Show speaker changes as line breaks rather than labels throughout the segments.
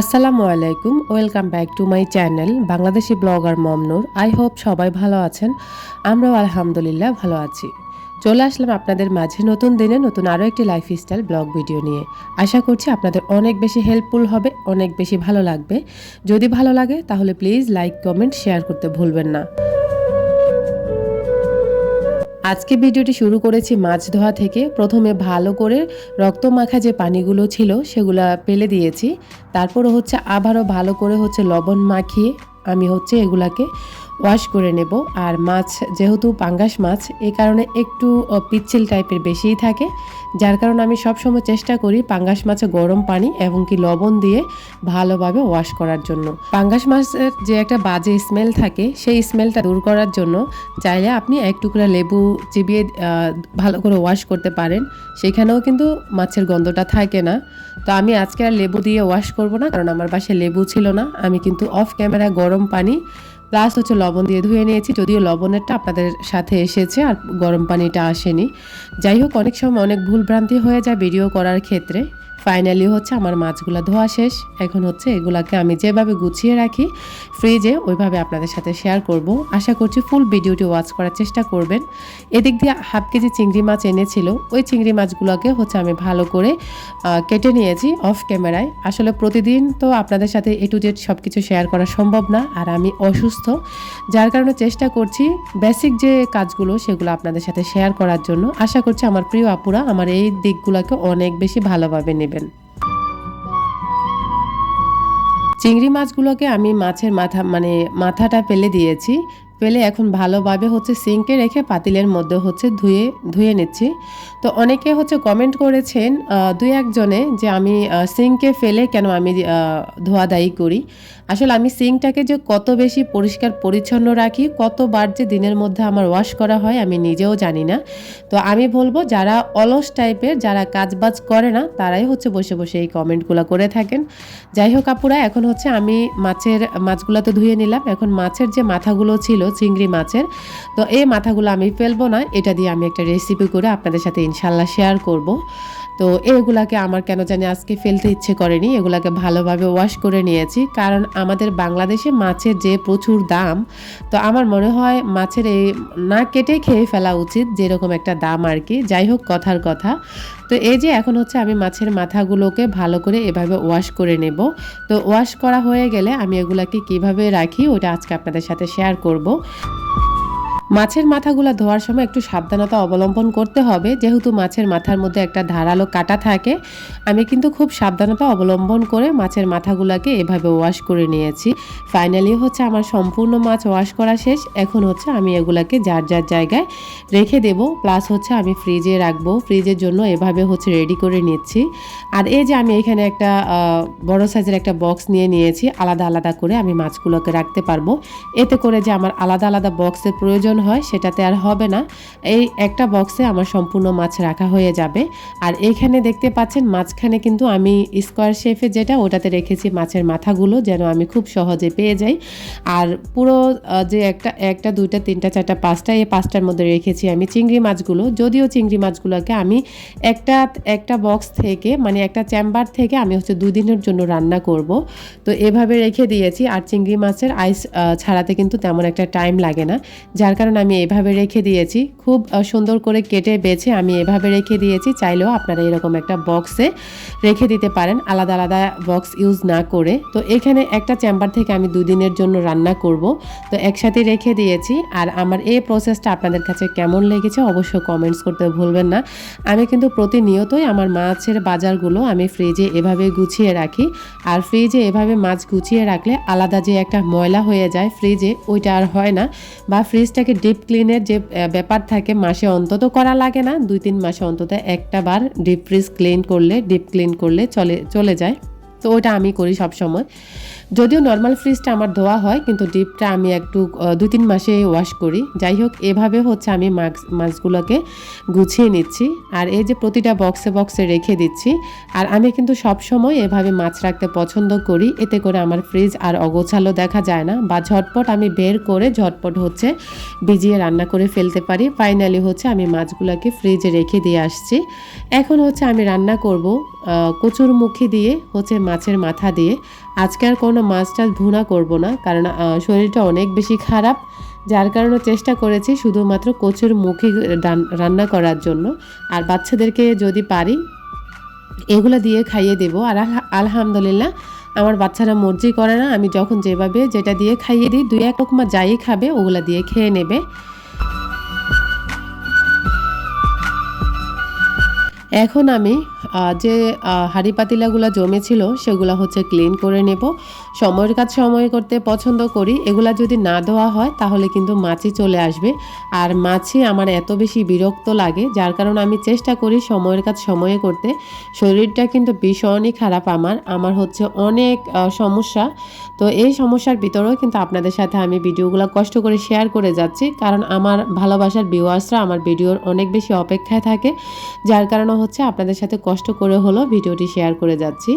আসসালামু আলাইকুম, welcome back to my channel Bangladeshi blogger Momnur. I hope সবাই ভালো আছেন, আমরাও আলহামদুলিল্লাহ ভালো আছি। চলে আসলাম আপনাদের মাঝে নতুন দিনে নতুন আরও একটি লাইফ স্টাইল ব্লগ ভিডিও নিয়ে। আশা করছি আপনাদের অনেক বেশি হেল্পফুল হবে, অনেক বেশি ভালো লাগবে। যদি ভালো লাগে তাহলে প্লিজ লাইক কমেন্ট শেয়ার করতে ভুলবেন না। আজকে ভিডিওটি শুরু করেছি মাছ ধোয়া থেকে। প্রথমে ভালো করে রক্ত মাখা যে পানিগুলো ছিল, সেগুলো পেলে দিয়েছি। তারপর হচ্ছে আবারও ভালো করে হচ্ছে লবণ মাখিয়ে আমি হচ্ছে এগুলাকে ওয়াশ করে নেব। আর মাছ, যেহেতু পাঙ্গাস মাছ এই কারণে একটু পিচ্ছিল টাইপের বেশিই থাকে। যার কারণে আমি সবসময় চেষ্টা করি পাঙ্গাস মাছে গরম পানি এবং কি লবণ দিয়ে ভালোভাবে ওয়াশ করার জন্য। পাঙ্গাস মাছের যে একটা বাজে স্মেল থাকে, সেই স্মেলটা দূর করার জন্য চাইলে আপনি এক টুকরা লেবু চিবিয়ে ভালো করে ওয়াশ করতে পারেন। সেখানেও কিন্তু মাছের গন্ধটা থাকে না। তো আমি আজকে আর লেবু দিয়ে ওয়াশ করব না, কারণ আমার বাসায় লেবু ছিল না। আমি কিন্তু অফ ক্যামেরা গরম পানি প্লাস হচ্ছে লবণ দিয়ে ধুয়ে নিয়েছি, যদিও লবণেরটা আপনাদের সাথে এসেছে আর গরম পানিটা আসেনি। যাই হোক, অনেক সময় অনেক ভুলভ্রান্তি হয়ে যায় ভিডিও করার ক্ষেত্রে। ফাইনালি হচ্ছে আমার মাছগুলো ধোয়া শেষ। এখন হচ্ছে এগুলাকে আমি যেভাবে গুছিয়ে রাখি, ফ্রিজে ওইভাবে আপনাদের সাথে শেয়ার করব। আশা করছি ফুল ভিডিওটি ওয়াচ করার চেষ্টা করবেন। এদিক দিয়ে হাফ কেজি চিংড়ি মাছ এনেছিল, ওই চিংড়ি মাছগুলোকে হচ্ছে আমি ভালো করে কেটে নিয়েছি অফ ক্যামেরায় আসলে প্রতিদিন তো আপনাদের সাথে এ টু জেড সব কিছু শেয়ার করা সম্ভব না, আর আমি অসুস্থ। যার কারণে চেষ্টা করছি বেসিক যে কাজগুলো সেগুলো আপনাদের সাথে শেয়ার করার জন্য। আশা করছি আমার প্রিয় আপুরা আমার এই দিকগুলোকে অনেক বেশি ভালোভাবে নেবেন চিংড়ি মাছগুলোকে আমি মাছের মাথা মানে মাথাটা ফেলে দিয়েছি। ফেলে এখন ভালোভাবে হচ্ছে সিঙ্কে রেখে পাতিলের মধ্যে হচ্ছে ধুয়ে ধুয়ে নিচ্ছি। তো অনেকে হচ্ছে কমেন্ট করেছেন দুই একজনে যে আমি সিঙ্কে ফেলে কেন আমি আহ, ধোয়াদায়ী করি? আসলে আমি সিঙ্কটাকে যে কত বেশি পরিষ্কার পরিচ্ছন্ন রাখি কতবার যে দিনের মধ্যে আমার ওয়াশ করা হয় আমি নিজেও জানি না। তো আমি বলব যারা অলস টাইপের যারা কাজবাজ করে না তারাই হচ্ছে বসে বসে এই কমেন্টগুলো করে থাকেন। যাই হোক আপুরা এখন হচ্ছে আমি মাছের মাছগুলো তো ধুয়ে নিলাম। এখন মাছের যে মাথাগুলো ছিল চিংড়ি মাছের। তো এই মাথাগুলো আমি ফেলব না, এটা দিয়ে আমি একটা রেসিপি করে আপনাদের সাথে ইনশাল্লাহ শেয়ার করব। তো এগুলাকে আমার কেন জানি আজকে ফেলতে ইচ্ছে করেনি, এগুলাকে ভালোভাবে ওয়াশ করে নিয়েছি। কারণ আমাদের বাংলাদেশে মাছের যে প্রচুর দাম, তো আমার মনে হয় মাছের এই না কেটে খেয়ে ফেলা উচিত, যেরকম একটা দাম আর কি। যাই হোক, কথার কথা। তো এই যে এখন হচ্ছে আমি মাছের মাথাগুলোকে ভালো করে এভাবে ওয়াশ করে নেব। তো ওয়াশ করা হয়ে গেলে আমি এগুলাকে কীভাবে রাখি ওটা আজকে আপনাদের সাথে শেয়ার করব। মাছের মাথাগুলো ধোয়ার সময় একটু সাবধানতা অবলম্বন করতে হবে। যেহেতু মাছের মাথার মধ্যে একটা ধারালো কাটা থাকে, আমি কিন্তু খুব সাবধানতা অবলম্বন করে মাছের মাথাগুলোকে এভাবে ওয়াশ করে নিয়েছি। ফাইনালি হচ্ছে আমার সম্পূর্ণ মাছ ওয়াশ করা শেষ। এখন হচ্ছে আমি এগুলাকে যার যার জায়গায় রেখে দেব। প্লাস হচ্ছে আমি ফ্রিজে রাখব। ফ্রিজের জন্য এভাবে হচ্ছে রেডি করে নিচ্ছি। আর এই যে আমি এখানে একটা বড় সাইজের একটা বক্স নিয়ে নিয়েছি। আলাদা আলাদা করে আমি মাছগুলোকে রাখতে পারব। এতে করে যে আমার আলাদা আলাদা বক্সের প্রয়োজন হয়, সেটাতে আর হবে না। এই একটা বক্সে আমার সম্পূর্ণ মাছ রাখা হয়ে যাবে। আর এইখানে দেখতে পাচ্ছেন, মাঝখানে কিন্তু আমি স্কোয়ার শেফে যেটা, ওটাতে রেখেছি মাছের মাথাগুলো যেন আমি খুব সহজে পেয়ে যাই। আর পুরো যে একটা একটা, দুইটা, তিনটা, চারটা, পাঁচটা, এই পাঁচটার মধ্যে রেখেছি আমি চিংড়ি মাছগুলো। যদিও চিংড়ি মাছগুলোকে আমি একটা একটা বক্স থেকে মানে একটা চেম্বার থেকে আমি হচ্ছে দুই দিনের জন্য রান্না করব। তো এভাবে রেখে দিয়েছি। আর চিংড়ি মাছের আইস ছাড়াতে কিন্তু তেমন একটা টাইম লাগে না। যার আমি এভাবে রেখে দিয়েছি। খুব সুন্দর করে কেটে বেছে আমি এভাবে রেখে দিয়েছি। চাইলেও আপনারা এরকম একটা বক্সে রেখে দিতে পারেন। আলাদা আলাদা বক্স ইউজ না করে। তো এখানে একটা চেম্বার থেকে আমি দুদিনের জন্য রান্না করব। তো একসাথে রেখে দিয়েছি। আর আমার এই প্রসেসটা আপনাদের কাছে কেমন লেগেছে অবশ্যই কমেন্টস করতে ভুলবেন না। আমি কিন্তু প্রতিনিয়তই আমার মাছের বাজারগুলো আমি ফ্রিজে এভাবে গুছিয়ে রাখি। আর ফ্রিজে এভাবে মাছ গুছিয়ে রাখলে আলাদা যে একটা ময়লা হয়ে যায় ফ্রিজে ওইটা আর হয় না। বা ফ্রিজটাকে ডিপ ক্লিনের যে ব্যাপার থাকে মাসে অন্তত করা লাগে না। দুই তিন মাসে অন্তত একটা বার ডিপ ফ্রিজ ক্লিন করলে, ডিপ ক্লিন করলে চলে চলে যায়। তো ওটা আমি করি সব সময় যদিও নর্মাল ফ্রিজটা আমার ধোয়া হয়, কিন্তু ডিপটা আমি একটু দু তিন মাসে ওয়াশ করি। যাই হোক, এভাবে হচ্ছে আমি মাছ মাছগুলোকে গুছিয়ে নিচ্ছি। আর এই যে প্রতিটা বক্সে বক্সে রেখে দিচ্ছি। আর আমি কিন্তু সব সময় এভাবে মাছ রাখতে পছন্দ করি। এতে করে আমার ফ্রিজ আর অগোছালো দেখা যায় না। বা ঝটপট আমি বের করে ঝটপট হচ্ছে ভিজিয়ে রান্না করে ফেলতে পারি। ফাইনালি হচ্ছে আমি মাছগুলোকে ফ্রিজে রেখে দিয়ে আসছি। এখন হচ্ছে আমি রান্না করব কচুর মুখি দিয়ে, হচ্ছে মাছের মাথা দিয়ে। আজকে আর কোনো মাছ টাছ ভুনা করব না, কারণ শরীরটা অনেক বেশি খারাপ। যার কারণে চেষ্টা করেছি শুধুমাত্র কচুর মুখে রান- রান্না করার জন্য। আর বাচ্চাদেরকে যদি পারি, এগুলো দিয়ে খাইয়ে দেব। আর আলহামদুলিল্লাহ, আমার বাচ্চারা মর্জি করে না। আমি যখন যেভাবে যেটা দিয়ে খাইয়ে দিই, দুই এক রকমা যাই খাবে, ওগুলো দিয়ে খেয়ে নেবে। এখন আমি যে হাঁড়ি পাতিলাগুলো জমেছিল সেগুলো হচ্ছে ক্লিন করে নেব। সময়ের কাজ সময় করতে পছন্দ করি, এগুলা যদি না ধোয়া হয় তাহলে কিন্তু মাছি চলে আসবে। আর মাছি আমার এত বেশি বিরক্ত লাগে, যার কারণে আমি চেষ্টা করি সময়ের কাজ সময়ে করতে। শরীরটা কিন্তু ভীষণই খারাপ আমার আমার হচ্ছে অনেক সমস্যা। তো এই সমস্যার ভিতরেও কিন্তু আপনাদের সাথে আমি ভিডিওগুলো কষ্ট করে শেয়ার করে যাচ্ছি, কারণ আমার ভালোবাসার ভিউয়ার্সরা আমার ভিডিওর অনেক বেশি অপেক্ষায় থাকে, যার কারণে হচ্ছে আপনাদের সাথে কষ্ট করে হলো ভিডিওটি শেয়ার করে যাচ্ছি।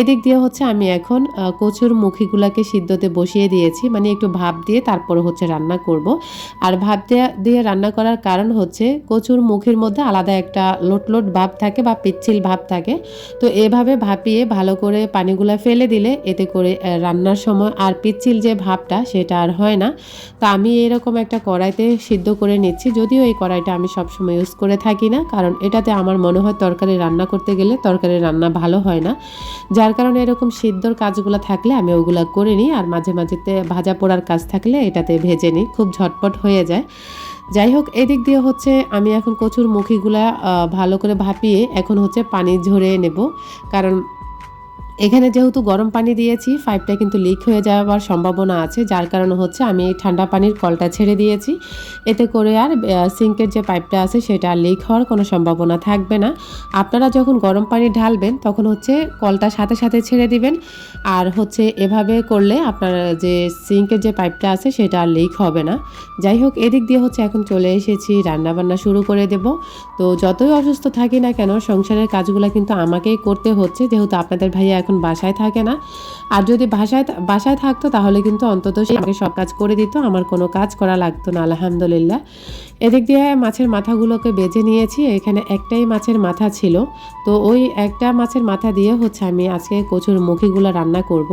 এদিক দিয়ে হচ্ছে আমি এখন কচুর মুখিগুলাকে সিদ্ধতে বসিয়ে দিয়েছি মানে একটু ভাপ দিয়ে তারপরে হচ্ছে রান্না করব। আর ভাপ দিয়ে রান্না করার কারণ হচ্ছে কচুর মুখের মধ্যে আলাদা একটা লোটলোট লোট ভাব থাকে বা পিচ্ছিল ভাব থাকে। তো এভাবে ভাপিয়ে ভালো করে পানিগুলো ফেলে দিলে এতে করে রান্নার সময় আর পিচ্ছিল যে ভাবটা সেটা আর হয় না। তো আমি এরকম একটা কড়াইতে সিদ্ধ করে নিচ্ছি, যদিও এই কড়াইটা আমি সবসময় ইউজ করে থাকি না, কারণ এটাতে আমার মনে হয় তরকারি রান্না করতে গেলে তরকারি রান্না ভালো হয় না। যার কারণে এরকম সিদ্ধর কাজগুলো থাকলে আমি ওগুলো করে নিই আর মাঝে মাঝেতে ভাজা পোড়ার কাজ থাকলে এটাতে ভেজে নিই। খুব ঝটপট হয়ে যায়। যাই হোক, এদিক দিয়ে হচ্ছে আমি এখন কচুর মুখিগুলা ভালো করে ভাপিয়ে এখন হচ্ছে পানি ঝরে নেব। কারণ এখানে যেহেতু গরম পানি দিয়েছি, পাইপটা কিন্তু লিক হয়ে যাওয়ার সম্ভাবনা আছে। যার কারণে হচ্ছে আমি এই ঠান্ডা পানির কলটা ছেড়ে দিয়েছি। এতে করে আর সিঙ্কের যে পাইপটা আছে সেটা আর লিক হওয়ার কোনো সম্ভাবনা থাকবে না। আপনারা যখন গরম পানি ঢালবেন, তখন হচ্ছে কলটা সাথে সাথে ছেড়ে দিবেন। আর হচ্ছে এভাবে করলে আপনার যে সিঙ্কের যে পাইপটা আছে সেটা আর লিক হবে না। যাই হোক, এদিক দিয়ে হচ্ছে এখন চলে এসেছি রান্না বান্না শুরু করে দেব। তো যতই অসুস্থ থাকি না কেন, সংসারের কাজগুলো কিন্তু আমাকেই করতে হচ্ছে। যেহেতু আপনাদের ভাইয়া এখন বাসায় থাকে না। আর যদি বাসায় বাসায় থাকতো তাহলে কিন্তু অন্তত সে আমাকে সব কাজ করে দিত, আমার কোনো কাজ করা লাগতো না, আলহামদুলিল্লাহ। এদিক দিয়ে মাছের মাথাগুলোকে বেজে নিয়েছি, এখানে একটাই মাছের মাথা ছিল। তো ওই একটা মাছের মাথা দিয়ে হচ্ছে আমি আজকে কচুর মুখিগুলো রান্না করব।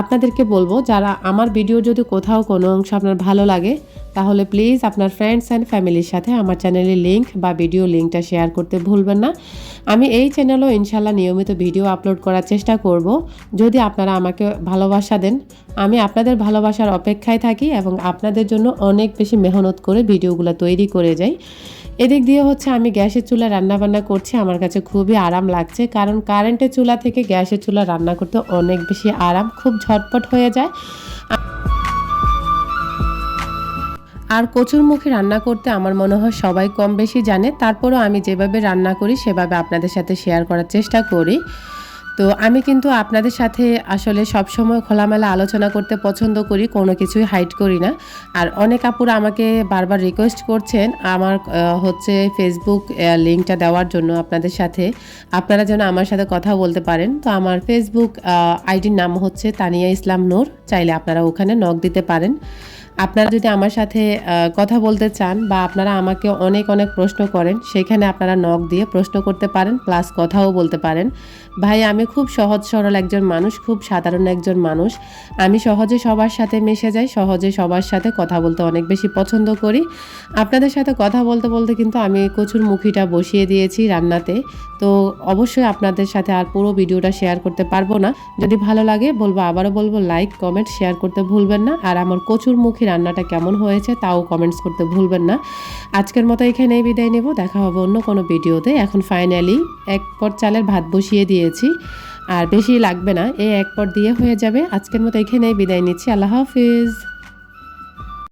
আপনাদেরকে বলব, যারা আমার ভিডিও যদি কোথাও কোনো অংশ আপনার ভালো লাগে, তাহলে প্লিজ আপনার ফ্রেন্ডস অ্যান্ড ফ্যামিলির সাথে আমার চ্যানেলের লিঙ্ক বা ভিডিও লিঙ্কটা শেয়ার করতে ভুলবেন না। আমি এই চ্যানেলও ইনশাল্লাহ নিয়মিত ভিডিও আপলোড করার চেষ্টা করব। যদি আপনারা আমাকে ভালোবাসা দেন, আমি আপনাদের ভালোবাসার অপেক্ষায় থাকি এবং আপনাদের জন্য অনেক বেশি মেহনত করে ভিডিওগুলো তৈরি করে যাই। এদিক দিয়ে হচ্ছে আমি গ্যাসের চুলা রান্নাবান্না করছি, আমার কাছে খুবই আরাম লাগছে, কারণ কারেন্টের চুলা থেকে গ্যাসের চুলা রান্না করতে অনেক বেশি আরাম, খুব ঝটপট হয়ে যায়। আর কচুর মুখে রান্না করতে আমার মনে হয় সবাই কম বেশি জানে, তারপরেও আমি যেভাবে রান্না করি, সেভাবে আপনাদের সাথে শেয়ার করার চেষ্টা করি। তো আমি কিন্তু আপনাদের সাথে আসলে সবসময় খোলামেলা আলোচনা করতে পছন্দ করি, কোনো কিছুই হাইড করি না। আর অনেক আপুরা আমাকে বারবার রিকোয়েস্ট করছেন আমার হচ্ছে ফেসবুক লিঙ্কটা দেওয়ার জন্য আপনাদের সাথে। আপনারা যেন আমার সাথে কথা বলতে পারেন। তো আমার ফেসবুক আইডির নাম হচ্ছে তানিয়া ইসলাম নূর। চাইলে আপনারা ওখানে নক দিতে পারেন। আপনারা যদি আমার সাথে কথা বলতে চান বা আপনারা আমাকে অনেক অনেক প্রশ্ন করেন, সেখানে আপনারা নক দিয়ে প্রশ্ন করতে পারেন প্লাস কথাও বলতে পারেন। ভাই, আমি খুব সহজ সরল একজন মানুষ, খুব সাধারণ একজন মানুষ। আমি সহজে সবার সাথে মিশে যাই, সহজে সবার সাথে কথা বলতে অনেক বেশি পছন্দ করি। আপনাদের সাথে কথা বলতে বলতে কিন্তু আমি কচুর মুখিটা বসিয়ে দিয়েছি রান্নাতে। তো অবশ্যই আপনাদের সাথে আর পুরো ভিডিওটা শেয়ার করতে পারব না। যদি ভালো লাগে, বলব, আবারও বলব লাইক কমেন্ট শেয়ার করতে ভুলবেন না। আর আমার কচুর মুখী রান্নাটা কেমন হয়েছে, তাও কমেন্টস করতে ভুলবেন না। আজকের মতো এখানেই বিদায় নেব। দেখা হবে অন্য কোনো ভিডিওতে। এখন ফাইনালি এক পট চালের ভাত বসিয়ে দিয়েছি, আর বেশি লাগবে না। এই এক পর দিয়ে হয়ে যাবে। আজকের মতো এখানেই বিদায় নিচ্ছি। আল্লাহ হাফিজ।